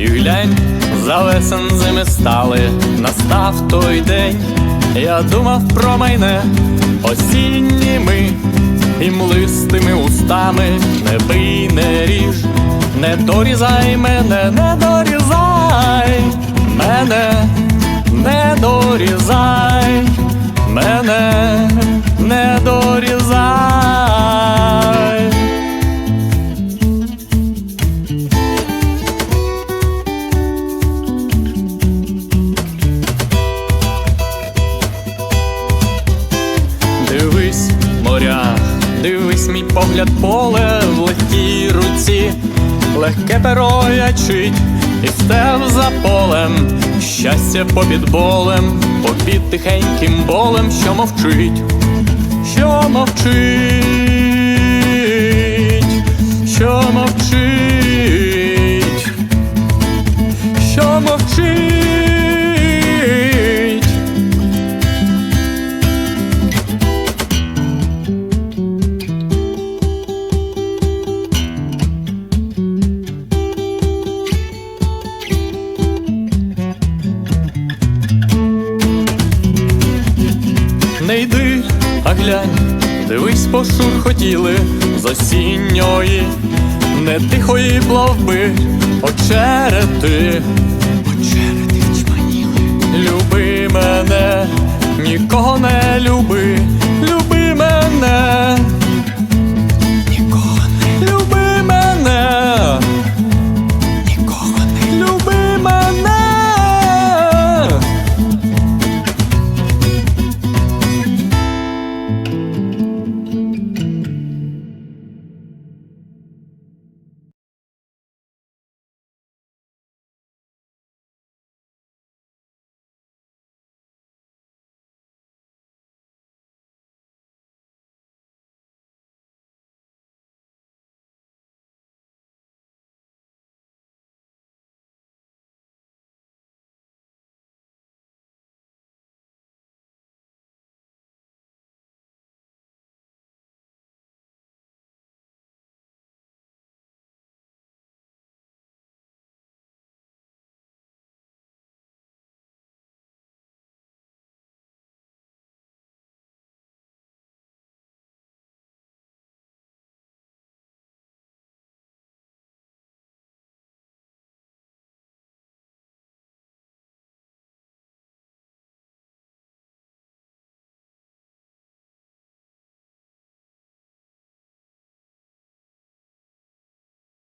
пісень зими стали, настав той день, я думав про майне. Осінніми і млистими устами, не бий, не ріж, не дорізай мене, не дорізай дивись, мій погляд поле в легкій руці, легке перо ячить, і стев за полем, щастя попід болем, попід тихеньким болем, що мовчить, що мовчить, глянь, дивись, пошурхотіли з осінньої, не тихої плавби, очерети, очерети чманіли. Люби мене, нікого не люби,